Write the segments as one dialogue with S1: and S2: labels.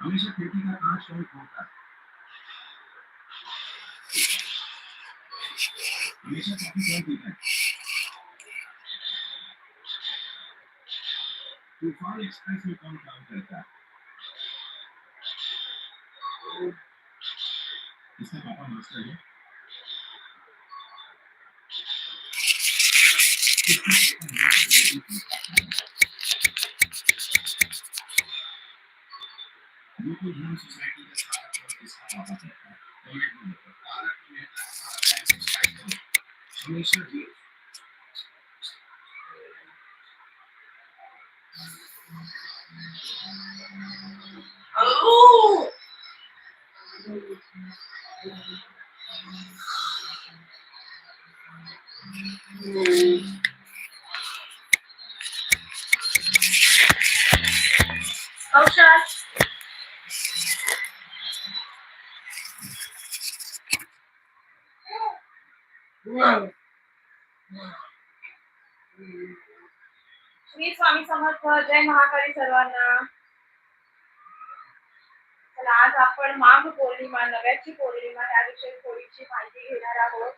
S1: हमेशा खेती का कांच होता है हमेशा खेती कर देता है तूफान एक्सप्रेस में कौन काम करता है This not you a time to
S2: make औषध. श्री स्वामी समर्थ जय महाकाली सर्वांना. चला आज आपण माघ पौर्णिमा नव्याची पौर्णिमा याविषयी थोडीशी माहिती घेणार आहोत.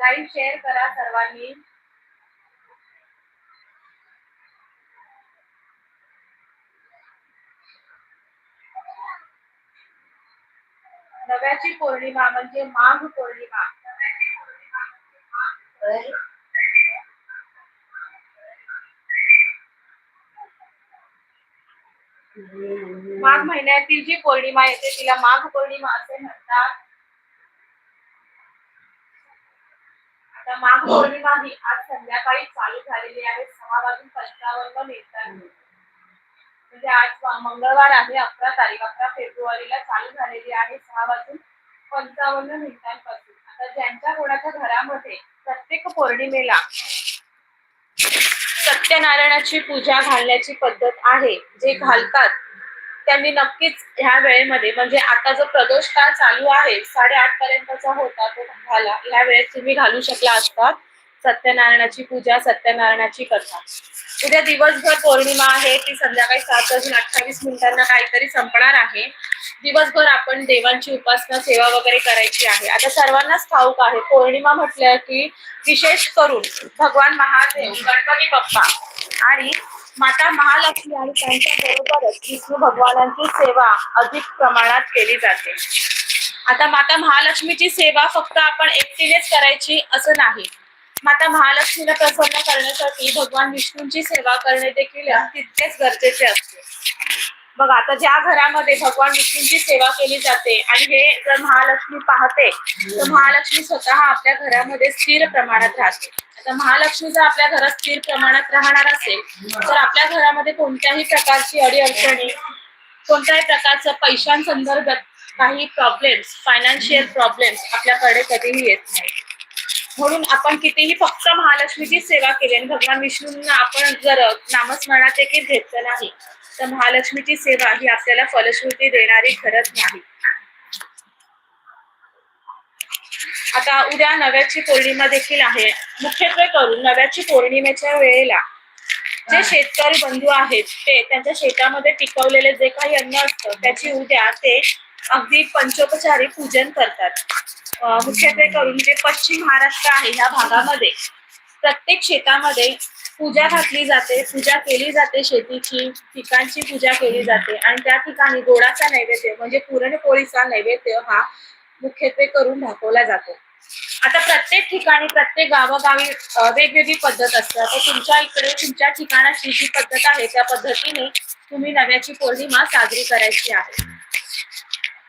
S2: लाईव्ह शेअर करा सर्वांनी. नव्याची पौर्णिमा म्हणजे माघ पौर्णिमा. माघ महिन्यातील जी पौर्णिमा येते तिला माघ पौर्णिमा असे म्हणतात आता माघ पौर्णिमा ही आज संध्याकाळी चालू झालेली आहे. सहा वाजून पंचावन्न मिनिटांनी म्हणजे आज मंगळवार आहे अकरा तारीख अकरा फेब्रुवारीला चालू झालेली आहे सहा वाजून पंचावन्न मिनिटांपासून आता ज्यांच्या कोणाच्या घरामध्ये प्रत्येक पौर्णिमेला सत्यनारायणाची पूजा घालण्याची पद्धत आहे जे घालतात त्यांनी नक्कीच ह्या वेळेमध्ये म्हणजे आता जो प्रदोष काळ चालू आहे साडेआठ पर्यंतचा होता तो झाला. ह्या वेळेत तुम्ही घालू शकला असतात सत्यनारायणाची पूजा सत्यनारायणाची कथा. उद्या दिवसभर पौर्णिमा आहे ती संध्याकाळी सात वाजून अठ्ठावीस मिनिटांना काहीतरी संपणार आहे. दिवसभर आपण देवांची उपासना सेवा वगैरे करायची आहे. आता सर्वांनाच ठाऊक आहे पौर्णिमा म्हटलं की विशेष करून भगवान महादेव गणपती बाप्पा आणि माता महालक्ष्मी आणि त्यांच्या बरोबरच विष्णू भगवानांची सेवा अधिक प्रमाणात केली जाते. आता माता महालक्ष्मीची सेवा फक्त आपण एकटीनेच करायची असं नाही. माता महालक्ष्मीला प्रसन्न करण्यासाठी भगवान विष्णूंची सेवा करणे देखील तितकेच गरजेचे असते. बघा आता ज्या घरामध्ये भगवान विष्णूंची सेवा केली जाते आणि हे जर महालक्ष्मी पाहते तर महालक्ष्मी स्वतः आपल्या घरामध्ये स्थिर प्रमाणात राहते. आता महालक्ष्मी जर आपल्या घरात स्थिर प्रमाणात राहणार असेल तर आपल्या घरामध्ये कोणत्याही प्रकारची अडीअडचणी कोणत्याही प्रकारचं पैशांसंदर्भात काही प्रॉब्लेम्स फायनान्शियल प्रॉब्लेम्स आपल्याकडे कधीही येत नाही. म्हणून आपण कितीही फक्त महालक्ष्मीची सेवा केली आणि भगवान विष्णूंना आपण जर नामस्मरणात देखील घेतलं नाही तर महालक्ष्मीची सेवा ही आपल्याला फलश्रुती देणारी ठरत नाही. आता उद्या नव्याची पौर्णिमा देखील आहे. मुख्यत्वे करून नव्याची पौर्णिमेच्या वेळेला जे शेतकरी बंधू आहेत ते त्यांच्या शेतामध्ये पिकवलेले जे काही अन्न असतं त्याची उद्या ते अगदी पंचोपचारी पूजन करतात. मुख्यत्वे करून जे पश्चिम महाराष्ट्र आहे ह्या भागामध्ये प्रत्येक शेतामध्ये पूजा घातली जाते पूजा केली जाते शेतीची पिकांची पूजा केली जाते आणि त्या ठिकाणी गोडाचा नैवेद्य म्हणजे पुरणपोळीचा नैवेद्य हा मुख्यत्वे करून दाखवला जातो. आता प्रत्येक ठिकाणी प्रत्येक गावोगावी वेगवेगळी पद्धत असते. आता तुमच्या इकडे तुमच्या ठिकाणाची जी पद्धत आहे त्या पद्धतीने तुम्ही नव्याची पौर्णिमा साजरी करायची आहे.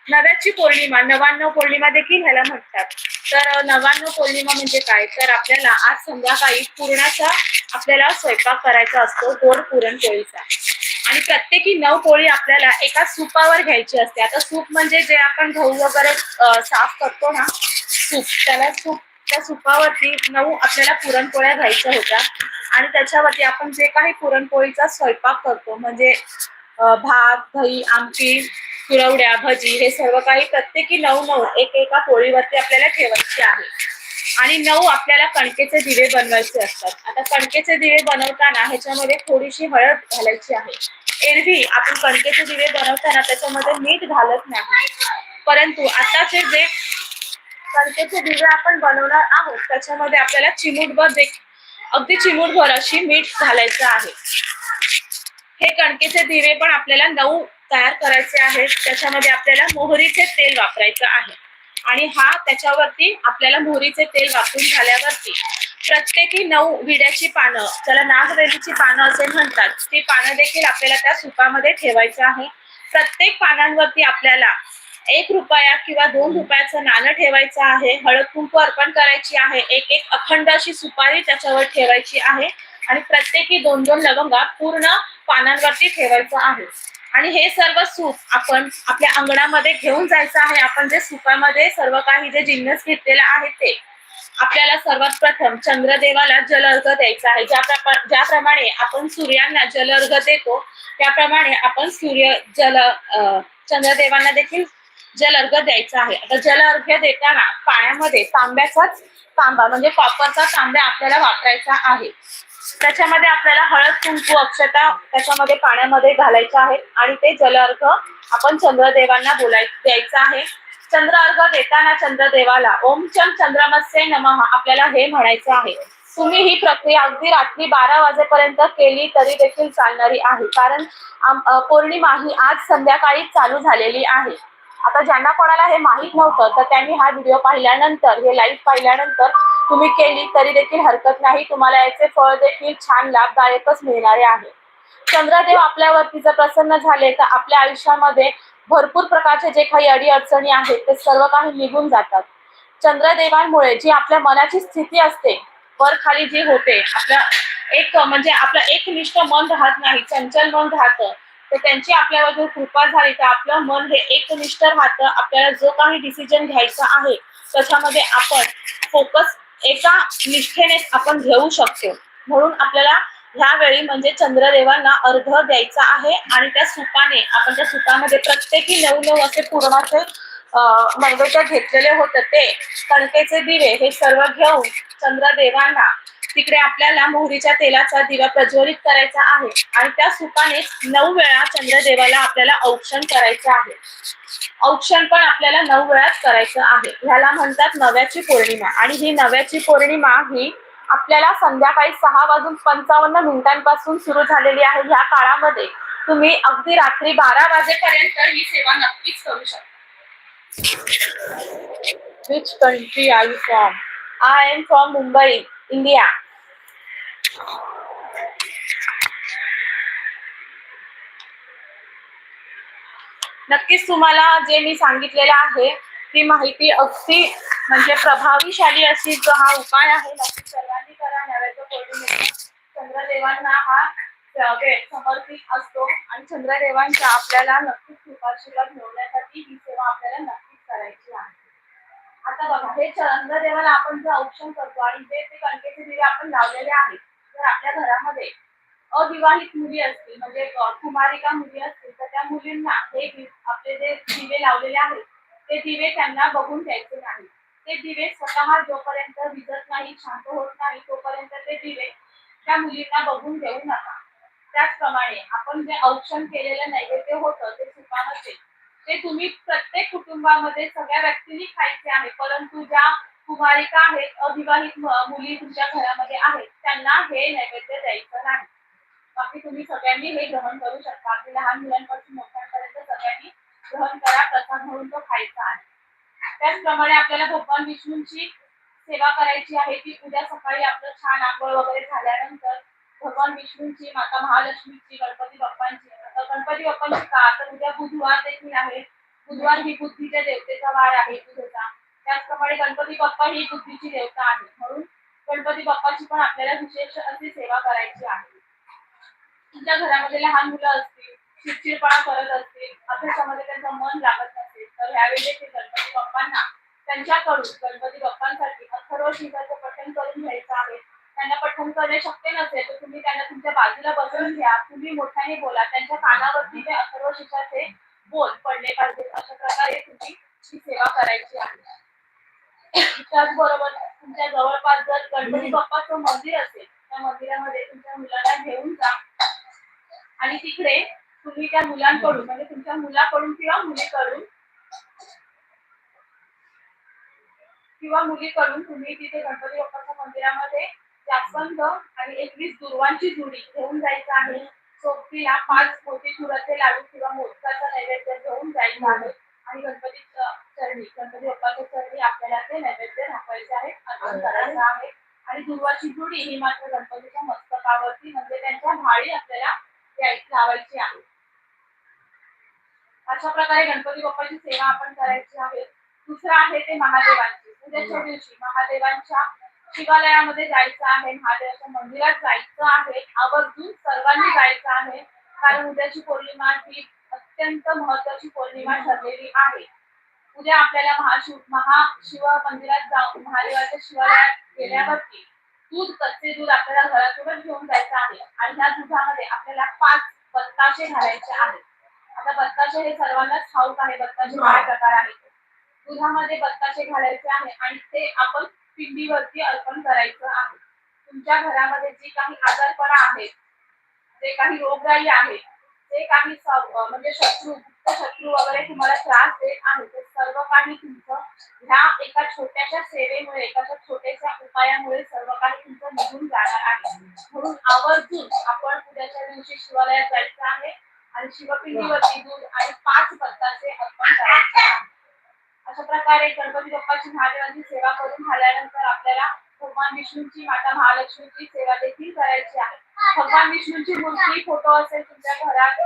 S2: नव्याची पौर्णिमा नवान्न पौर्णिमा देखील ह्याला म्हणतात. तर अ, नवान्न पौर्णिमा म्हणजे काय? तर आपल्याला आज संध्याकाळी पुरणाचा आपल्याला स्वयंपाक करायचा असतो गोड पुरणपोळीचा. आणि प्रत्येकी नऊ पोळी आपल्याला एका सूपावर घ्यायची असते. आता सूप म्हणजे जे आपण गहू वगैरे साफ करतो ना सूप त्याला सूप त्या सुपावरती नऊ आपल्याला पुरणपोळ्या घ्यायच्या होत्या. आणि त्याच्यावरती आपण जे काही पुरणपोळीचा स्वयंपाक करतो म्हणजे भात दही आमटी कुरवड्या भजी हे सर्व काही प्रत्येकी नऊ नऊ एक एका पोळीवरती आपल्याला ठेवायची आहे. आणि नऊ आपल्याला कणकेचे दिवे बनवायचे असतात. आता कणकेचे दिवे बनवताना ह्याच्यामध्ये थोडीशी हळद घालायची आहे. एरवी आपण कणकेचे दिवे बनवताना त्याच्यामध्ये मीठ घालत नाही. परंतु आताचे जे कणकेचे दिवे आपण बनवणार आहोत त्याच्यामध्ये आपल्याला चिमूटभर अगदी चिमूटभर अशी मीठ घालायचं आहे. हे कणकेचे दिवे पण आपल्याला नऊ तयार करायचे आहेत. त्याच्यामध्ये आपल्याला मोहरीचे तेल वापरायचं आहे. आणि हा त्याच्यावरती आपल्याला मोहरीचे तेल वापरून झाल्यावरती प्रत्येकी नऊ विड्याची पानं त्याला नागवेलीची पानं असे म्हणतात ती पानं देखील आपल्याला त्या सुपामध्ये ठेवायचं आहे. प्रत्येक पानांवरती आपल्याला एक रुपया किंवा दोन रुपयाचं नाणं ठेवायचं आहे. हळद कुंकू अर्पण करायची आहे. एक एक अखंड अशी सुपारी त्याच्यावर ठेवायची आहे. आणि प्रत्येकी दोन दोन लवंगा पूर्ण पानांवरती ठेवायचं आहे. आणि हे सर्व सूप आपण आपल्या अंगणामध्ये घेऊन जायचं आहे. आपण जे सुपामध्ये सर्व काही जे जिन्नस घेतलेलं आहे ते आपल्याला सर्वात प्रथम चंद्रदेवाला जलअर्घ द्यायचा आहे. ज्या ज्याप्रमाणे आपण सूर्यांना जलअर्घ देतो त्याप्रमाणे आपण सूर्य जल अं, चंद्रदेवांना देखील जलअर्घ द्यायचा आहे. आता जलअर्घ्य देताना पाण्यामध्ये तांब्याचाच तांबा म्हणजे कॉपरचा तांब्या आपल्याला वापरायचा आहे. त्याच्यामध्ये आपल्याला हळद कुंकू अक्षता त्याच्यामध्ये पाण्यामध्ये घालायचे आहेत आणि ते जलअर्घ आपण चंद्रदेवांना बोलाय द्यायचं आहे. चंद्र अर्घ देताना चंद्रदेवाला ओमचम चंद्रमस्य नमः आपल्याला हे म्हणायचं आहे. तुम्ही ही प्रक्रिया अगदी रात्री बारा वाजेपर्यंत केली तरी देखील चालणारी आहे. कारण पौर्णिमा ही आज संध्याकाळी चालू झालेली आहे. आता ज्यांना कोणाला हे माहीत नव्हतं तर त्यांनी हा व्हिडिओ पाहिल्यानंतर हे लाईव्ह पाहिल्यानंतर तुम्ही केली तरी देखील हरकत नाही. तुम्हाला याचे फळ देखील छान लाभदायकच मिळणारे आहे. चंद्रदेव आपल्यावरती जर प्रसन्न झाले तर आपल्या आयुष्यामध्ये भरपूर प्रकारचे जे काही अडी अडचणी आहेत ते सर्व काही निघून जातात. चंद्रदेवांमुळे जी आपल्या मनाची स्थिती असते वर खाली जी होते आपल्या एक म्हणजे आपलं एकनिष्ठ मन राहत नाही चंचल मन राहतं तर त्यांची आपल्यावर जर कृपा झाली तर आपलं मन हे एकनिष्ठ राहतं. आपल्याला जो काही डिसिजन घ्यायचा आहे त्याच्यामध्ये आपण फोकस एका निष्ठेने आपण घेऊ शकतो. म्हणून आपल्याला ह्यावेळी म्हणजे चंद्रदेवांना अर्ध द्यायचा आहे आणि त्या सुपाने आपण त्या सुपामध्ये प्रत्येकी नऊ नऊ असे पूर्णाचे अं, नैवेद्य घेतलेले होते ते. कणकेचे दिवे हे सर्व घेऊन चंद्रदेवांना तिकडे आपल्याला मोहरीच्या तेलाचा दिवा प्रज्वलित करायचा आहे. आणि त्या सुपाने नऊ वेळा चंद्रदेवाला आपल्याला औक्षण करायचं आहे. औक्षण पण आपल्याला नऊ वेळाच करायचं आहे. ह्याला म्हणतात नव्याची पौर्णिमा. आणि ही नव्याची पौर्णिमा ही आपल्याला संध्याकाळी सहा वाजून पंचावन्न मिनिटांपासून सुरू झालेली आहे. ह्या काळामध्ये तुम्ही अगदी रात्री बारा वाजेपर्यंत ही सेवा नक्कीच करू शकता. Which country I from I am from Mumbai India नक्कीच तुम्हाला जे मी सांगितलेलं आहे ती माहिती अगदी म्हणजे प्रभावीशाली अशी जो हा उपाय आहे नक्की सर्वांनी करा नव्याच्या चंद्रदेवांना हा समर्पित असतो आणि चंद्रदेवांच्या आपल्याला नक्कीच कृपाशीला मिळवण्यासाठी ही सेवा आपल्याला नक्कीच करायची आहे. आता बघा हे चंद्रदेवाला आपण जे औक्षण करतो आणि जे ते कणकेचे दिवे आपण लावलेले आहेत जर आपल्या घरामध्ये अविवाहित मुली असतील म्हणजे कुमारिका मुली असतील तर त्या मुलींना हे आपले जे दिवे लावलेले आहेत ते दिवे त्यांना बघून द्यायचे नाही ते दिवे स्वतः जोपर्यंत विजत नाही शांत होत नाही तोपर्यंत ते दिवे त्या मुलींना बघून देऊ नका. त्याचप्रमाणे आपण जे औक्षण केलेलं नैवेद्य होतं ते सुपामध्ये ते तुम्ही प्रत्येक कुटुंबामध्ये सगळ्या व्यक्तींनी खायचे आहे. परंतु ज्या कुमारिका आहेत अविवाहित मुली तुमच्या घरामध्ये आहेत त्यांना हे नैवेद्य द्यायचं नाही. बाकी तुम्ही सगळ्यांनी हे ग्रहण करू शकता. अगदी लहान मुलांपासून मोठ्यांपर्यंत सगळ्यांनी ग्रहण करा प्रसाद म्हणून तो खायचा आहे. त्याचप्रमाणे आपल्याला भगवान विष्णूंची सेवा करायची आहे. की उद्या सकाळी आपलं छान आंघोळ वगैरे झाल्यानंतर भगवान विष्णूंची माता महालक्ष्मीची गणपती बाप्पांची गणपती बाप्पांची का? तर उद्या बुधवार देखील आहे. बुधवार ही बुद्धीच्या देवतेचा वार आहे बुधचा त्याचप्रमाणे गणपती बाप्पा ही बुद्धीची देवता आहे. म्हणून गणपती बाप्पाची पण आपल्याला विशेष अशी सेवा करायची आहे. तुमच्या घरामध्ये लहान मुलं असतील चिडचिडपणा करत असतील अभ्यासामध्ये त्यांचं मन लागत नसेल तर ह्यावेळी देखील गणपती बाप्पांना त्यांच्याकडून गणपती बाप्पांसाठी अथर्व शीर्षाचं पठण करून फोन करणे शक्य नसेल तर तुम्ही त्यांना तुमच्या बाजूला बसवून घ्या. तुम्ही मोठ्याने बोला. त्यांच्या कानावरती ते अथर्व शीर्षाचे बोल पडले पाहिजेत. अशा प्रकारे तुम्ही ही सेवा करायची आहे. त्याचबरोबर तुमच्या जवळपास जर गणपती बाप्पाचं मंदिर असेल त्या मंदिरामध्ये तुमच्या मुलाला घेऊन जा. आणि तिकडे तुम्ही त्या मुलांकडून म्हणजे तुमच्या मुलाकडून किंवा मुलीकडून किंवा मुलीकडून तुम्ही तिथे गणपती बाप्पाच्या मंदिरामध्ये जास्वंद आणि एकवीस दुर्वांची जुडी घेऊन जायचं आहे. सोबतीला पाच मोतीचुराचे लाडू किंवा मोदकाचा नैवेद्य घेऊन जायचं आहे. आणि गणपतीच्या चरणी गणपती बाप्पाच्या चरणी आपल्याला ते नैवेद्य दाखवायचे आहे. अर्पण करायचं आहे. आणि दुर्वाची जुडी ही मात्र गणपतीच्या मस्तकावरती म्हणजे त्यांच्या भाळी आपल्याला लावायची आहे. अशा प्रकारे गणपती बाप्पाची सेवा आपण करायची आहे. दुसरं आहे ते महादेवांची. उद्याच्या दिवशी महादेवांच्या शिवालयामध्ये जायचं आहे महादेवाच्या मंदिरात जायचं आहे आवर्जून सर्वांनी जायचं आहे. कारण उद्याची पौर्णिमा ही अत्यंत महत्वाची पौर्णिमा ठरलेली आहे. उद्या आपल्याला महाशिव महाशिव मंदिरात जाऊन महादेवाच्या शिवालयात गेल्यावरती दूध कच्चे दूध आपल्याला घरातूनच घेऊन जायचं आहे. आणि ह्या दुधामध्ये आपल्याला पाच बत्ताशे घालायचे आहेत. आता बत्ताशे हे सर्वांनाच ठाऊक आहे. बत्ताशे काय प्रकार आहे दुधामध्ये बत्ताशे घालायचे आहे आणि ते आपण पिंडीवरती अर्पण करायचं आहे. तुमच्या घरामध्ये जी काही आजारपणा आहेत जे काही रोगराई आहे जे काही म्हणजे शत्रू गुप्त शत्रू वगैरे तुम्हाला त्रास देत आहे ते सर्व काही तुमचं ह्या एका छोट्याशा सेवेमुळे एका छोट्याशा उपायामुळे सर्व काही तुमचं निघून जाणार आहे. म्हणून आवर्जून आपण उद्याच्या दिवशी शिवालयात जायचं आहे आणि शिवपिंडीवरती दूध आणि पाच पत्ताचे अर्पण करायचे आहे अशा प्रकारे गणपती बाप्पाची महादेवांची सेवा करून झाल्यानंतर आपल्याला भगवान विष्णूंची माता महालक्ष्मीची सेवा देखील करायची आहे. भगवान विष्णूंची मूर्ती फोटो असेल तुमच्या घरात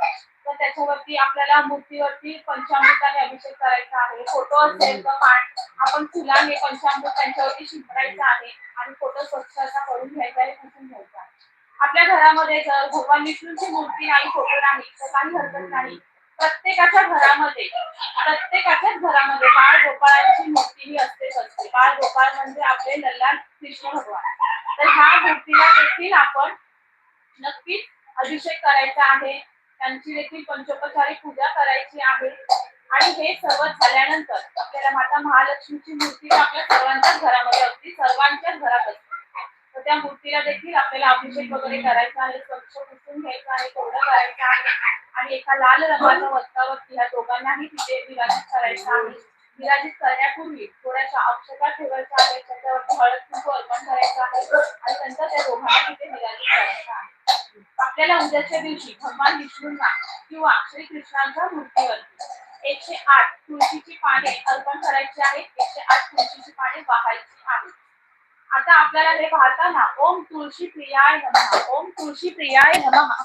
S2: तर त्याच्यावरती आपल्याला मूर्तीवरती पंचामृताने अभिषेक करायचा आहे. फोटो असेल तर आपण फुलाने पंचामृत त्यांच्यावरती शिंपडायचं आहे आणि फोटो स्वच्छ असा करून घ्यायचा आहे पुसून घ्यायचा आपल्या घरामध्ये जर भगवान विष्णूंची मूर्ती नाही फोटो नाही तर काही हरकत नाही. प्रत्येकाच्या घरामध्ये प्रत्येकाच्याच घरामध्ये बाळ गोपाळांची मूर्ती ही असतेच असते. बाळ गोपाळ म्हणजे आपले लल्लाल कृष्ण भगवान. तर ह्या मूर्तीला देखील आपण नक्कीच अभिषेक करायचा आहे. त्यांची देखील पंचोपचारी पूजा करायची आहे. आणि हे सर्व झाल्यानंतर आपल्याला माता महालक्ष्मीची मूर्ती आपल्या सर्वांच्याच घरामध्ये असते. सर्वांच्याच घरात असते. तर त्या मूर्तीला देखील आपल्याला अभिषेक वगैरे करायचा आहे स्वच्छ पुसून घ्यायचा आहे कोरडं करायचं आहे. आणि एका लाल रंगाच्या वस्त्रावरती ह्या दोघांनाही तिथे विराजित करायचं आहे. विराजित करण्यापूर्वी थोड्याशा अक्षता ठेवायच्या आहेत त्याच्यावरती हळद कुंकू अर्पण करायचं आहे आणि नंतर त्या दोघांना तिथे विराजित करायचं आहे. आपल्याला उद्याच्या दिवशी भगवान विष्णूंना किंवा श्रीकृष्णांच्या मूर्तीवरती एकशे आठ तुळशीची पाने अर्पण करायची आहेत एकशे आठ तुळशीची पाने वाहायची आहेत. आता आपल्याला हे पाहताना ओम तुळशी प्रियाय नमः ओम तुळशी प्रियाय नमः.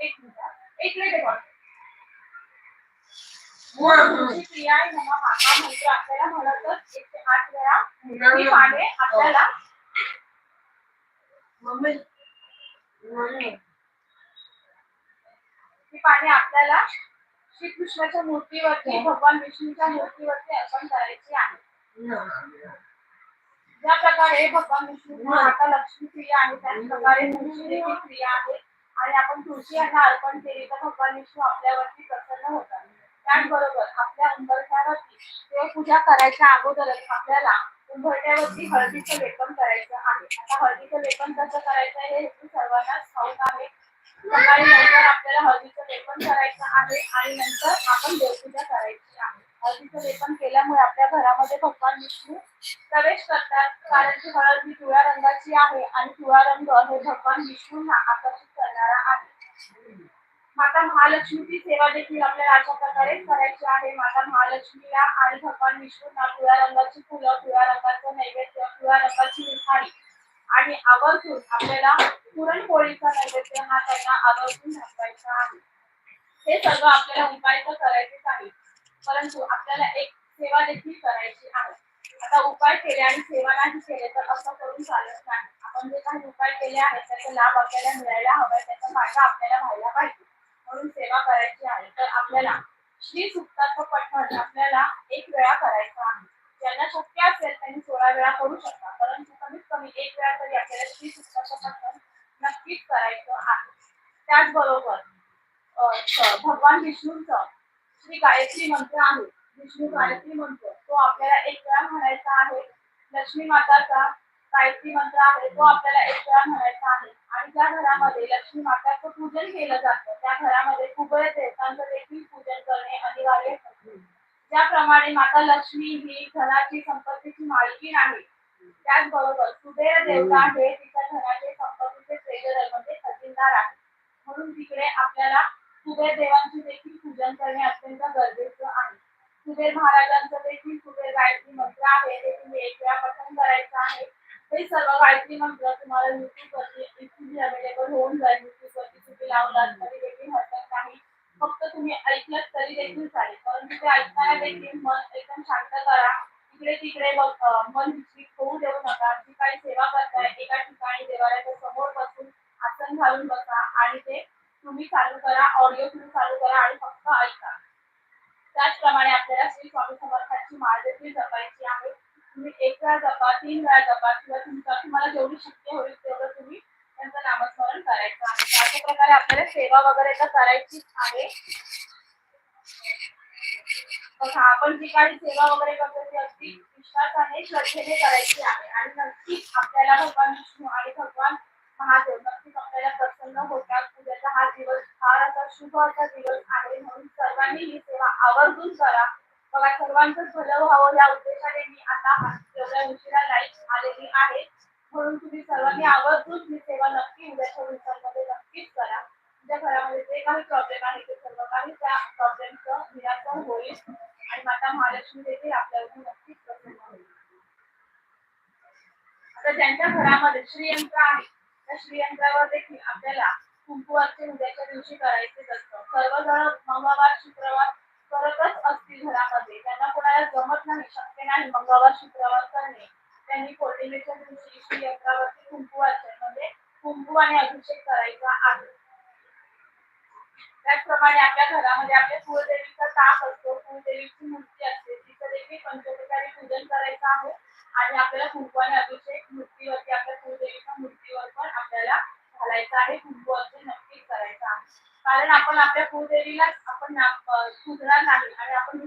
S2: एक मिनिट एक मिनिट तुळशी प्रियाय नमः हा मंत्र आपल्याला म्हणतच एकशे आठ वेळा. पाने आपल्याला.
S3: मम्मी. मम्मी.
S2: पाने आपल्याला. श्रीकृष्णाच्या मूर्तीवरती भगवान विष्णूच्या मूर्तीवरती अर्पण करायची आहे. ज्या प्रकारे भगवान विष्णू माता लक्ष्मी प्रिय आहे त्याच प्रकारे तुळशी देखील प्रिय आहे आणि आपण तुळशी यांना अर्पण केली तर भगवान विष्णू आपल्यावरती प्रसन्न होतात. त्याचबरोबर आपल्या उंबरठ्यावरती देवपूजा करायच्या अगोदरच आपल्याला उंबरठ्यावरती हळदीचं लेपन करायचं आहे. आता हळदीचं लेपन कसं करायचं आहे हे सर्वांनाच ठाऊक आहे. सकाळी नंतर आपल्याला हळदीचं लेपन करायचं आहे आणि नंतर आपण देवपूजा करायची आहे. हळदीचं लेपन केल्यामुळे आपल्या घरामध्ये भगवान विष्णू प्रवेश करतात. कारण की हळद ही पिवळ्या रंगाची आहे आणि पिवळा रंग हे भगवान विष्णूंना आकर्षित करणारा आहे. माता महालक्ष्मीची सेवा देखील आपल्याला अशा प्रकारे करायची आहे. माता महालक्ष्मीला आणि भगवान विष्णूंना पिवळ्या रंगाची फुलं पिवळ्या रंगाचं नैवेद्य पिवळ्या रंगाची मिठाई आणि आवर्जून आपल्याला पुरणपोळीचा नैवेद्य हा त्यांना आवर्जून दाखवायचा आहे. हे सगळं आपल्याला उपाय तर करायचेच आहे परंतु आपल्याला एक सेवा देखील करायची आहे. आता उपाय केले आणि सेवा नाही केले तर असं करून चालत नाही. आपण जे काही उपाय केले आहेत त्याचा लाभ आपल्याला मिळायला हवा त्याचा फायदा आपल्याला व्हायला पाहिजे. म्हणून सेवा करायची आहे. तर आपल्याला श्री सुक्ताचं पठण आपल्याला एक वेळा करायचं आहे. ज्यांना शक्य असेल त्यांनी सोळा वेळा करू शकता. परंतु कमीत कमी एक वेळा तरी आपल्याला श्री सुक्ताचं पठण नक्कीच करायचं आहे. त्याचबरोबर भगवान विष्णूंचं श्री गायत्री मंत्र आहे. विष्णू गायत्री मंत्र तो आपल्याला एक वेळा म्हणायचा आहे. लक्ष्मी माताचा गायत्री मंत्र आहे तो आपल्याला एक वेळा म्हणायचा आहे. आणि ज्या घरामध्ये लक्ष्मी माताचं पूजन केलं जातं त्या घरामध्ये कुबेर देवतांचं देखील पूजन करणे अनिवार्य असते ज्याप्रमाणे माता लक्ष्मी ही घराची संपत्तीची मालकीण आहे. त्याचबरोबर कुबेर देवता हे तिच्या घराचे संपत्तीचे ट्रेजरर म्हणजे खजिनदार आहे म्हणून तिकडे आपल्याला कुबेर देवांचे देखील पूजन करणे अत्यंत गरजेचं आहे. कुबेर महाराजांचं देखील कुबेर गायत्री मंत्र आहे. ते तुम्ही एक वेळा पठण करायचं आहे. हे सर्व गायत्री मंत्र तुम्हाला युट्यूब वरती इझिली अवेलेबल होऊन जाईल. युट्यूब वरती तुम्ही लावलात तरी देखील हरकत नाही. फक्त तुम्ही ऐकलं तरी देखील चालेल. परंतु ते ऐकताना देखील मन एकदम शांत करा. इकडे तिकडे बघ मन विचलित होऊ देऊ नका. जी काही सेवा करताय एका ठिकाणी देवालयाच्या समोर बसून आसन घालून बसा आणि ते तुम्ही चालू करा ऑडिओ तुम्ही चालू करा आणि फक्त ऐका. त्याचप्रमाणे आपल्याला श्री स्वामी समर्थांची माळ देखील जपायची आहे. तुम्ही एक वेळा जपा तीन वेळा जपा किंवा तुमचा तुम्हाला जेवढी शक्य होईल तेवढं तुम्ही त्यांचं नामस्मरण करायचं आहे. अशा प्रकारे आपल्याला सेवा वगैरे तर करायचीच आहे. बघा आपण जी काही सेवा वगैरे करतो ती अगदी विश्वासाने श्रद्धेने करायची आहे. आणि नक्कीच आपल्याला भगवान विष्णू आणि भगवान महादेव नक्कीच आपल्याला प्रसन्न होतात. पूजेचा हा दिवस फार असा शुभ असा दिवस आहे म्हणून सर्वांनी ही सेवा आवर्जून करा. बघा सर्वांचं भलं व्हावं या उद्देशाने मी आता एवढ्या उशिरा लाईव्ह आलेली आहे. म्हणून तुम्ही सर्वांनी आवर्जून ही सेवा नक्की उद्याच्या दिवसांमध्ये नक्कीच करा. तुमच्या घरामध्ये जे काही प्रॉब्लेम आहे ते सर्व काही त्या प्रॉब्लेमचं निराकरण होईल. आणि माता महालक्ष्मी देखील आपल्यावर नक्कीच प्रसन्न होईल. आता ज्यांच्या घरामध्ये श्रीयंत्र आहे त्या श्रीयंत्रावर देखील आपल्याला कुंकू अर्चन उद्याच्या दिवशी करायचेच असतं. सर्वजण मंगळवार शुक्रवार करतच असतील घरामध्ये. त्यांना कोणाला जमत नाही शक्य नाही मंगळवार शुक्रवार करणे. त्यांनी पौर्णिमेच्या दिवशी श्रीयंत्रावरती कुंकू अर्चन कुंकू आणि अभिषेक करायचा आहे. त्याचप्रमाणे आपल्या घरामध्ये आपल्या कुळदेवीचा ताप असतो कुळदेवीची मूर्ती असते तिचं देखील पंचोपचारी पूजन करायचं आहे. आणि आपल्याला कुंकू आणि अभिषेक मूर्तीवरती आपल्या कुळदेवीच्या मूर्तीवर पण आपल्याला घालायचं आहे कुंकू असे नक्कीच करायचं आहे. कारण आपण आपल्या कुळदेवीला आपण ना- पूजणार नाही आणि आपण